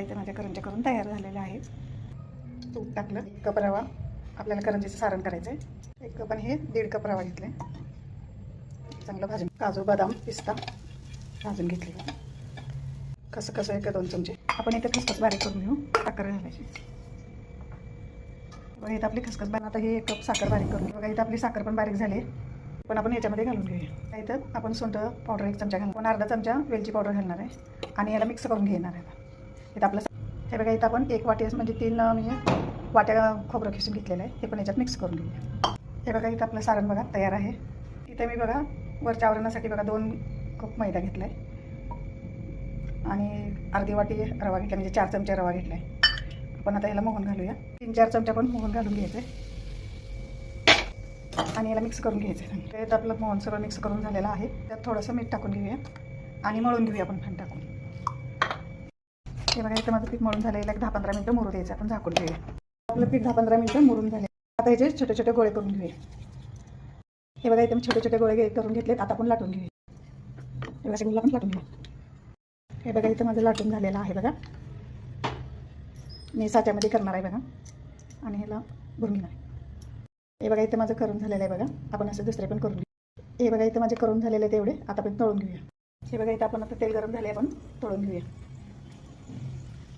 इथे माझ्या करंज्या करून तयार झालेल्या आहेत. तूप टाकलं एक कप रवा. आपल्याला करंजीचं सारण करायचं आहे एक कप आणि हे दीड कप रवा घेतले चांगलं भाजून काजू बदाम पिस्ता भाजून घेतले. कसं कसं एक दोन चमचे? आपण इथे खसखस बारीक करून घेऊ. साखर घालायची. बघा इथं आपली खसखस बारीक आता हे एक कप साखर बारीक करून घेऊ. बघा इथं आपली साखर पण बारीक झाली. पण आपण याच्यामध्ये घालून घेऊया. इथं आपण सुंठ पावडर एक चमचा घालून पण अर्धा चमचा वेलची पावडर घालणार आहे. आणि याला मिक्स करून घेणार आहे. इथं आपलं हे बघा इथं आपण एक वाटी म्हणजे तीन मी म्हणजे वाट्या खोबरं खिसून घेतलेलं आहे. हे पण याच्यात मिक्स करून घेऊया. हे बघा इथं आपलं सारण बघा तयार आहे. इथं मी बघा वरच्या आवरणासाठी बघा दोन कप मैदा घेतला आहे आणि अर्धी वाटी रवा घेतला म्हणजे चार चमचे रवा घेतला आहे आपण आता याला मोहन घालूया. तीन चार चमचे पण मोहन घालून घ्यायचं आहे आणि याला मिक्स करून घ्यायचं आहे तर आपलं मोहन सगळं मिक्स करून झालेलं आहे. त्यात थोडंसं मीठ टाकून घेऊया. आणि मळून घेऊया आपण फंटा. हे बघा इथं माझं पीठ मळून झालं एक दहा पंधरा मिनटं मुरू द्यायचं. आपण झाकून घेऊया आपलं पीठ दहा पंधरा मिनटं मुरून झाले आता याचे छोटे छोटे गोळे करून घेऊया. हे बघा इथे मी छोटे छोटे गोळे करून घेतलेत. आता आपण लाटून घेऊया. हे बघा गुलाब लाटून घेऊ हे बघा इथं माझं लाटून झालेलं आहे बघा. मी साच्यामध्ये करणार आहे बघा. आणि ह्याला भरून आहे. हे बघा इथं माझं करून झालेलं आहे बघा. आपण असं दुसरे पण करून घेऊ. हे बघा इथं माझे करून झालेले तेवढे आता आपण तळून घेऊया. हे बघा इथं आपण आता तेल गरम झाले आपण तळून घेऊया.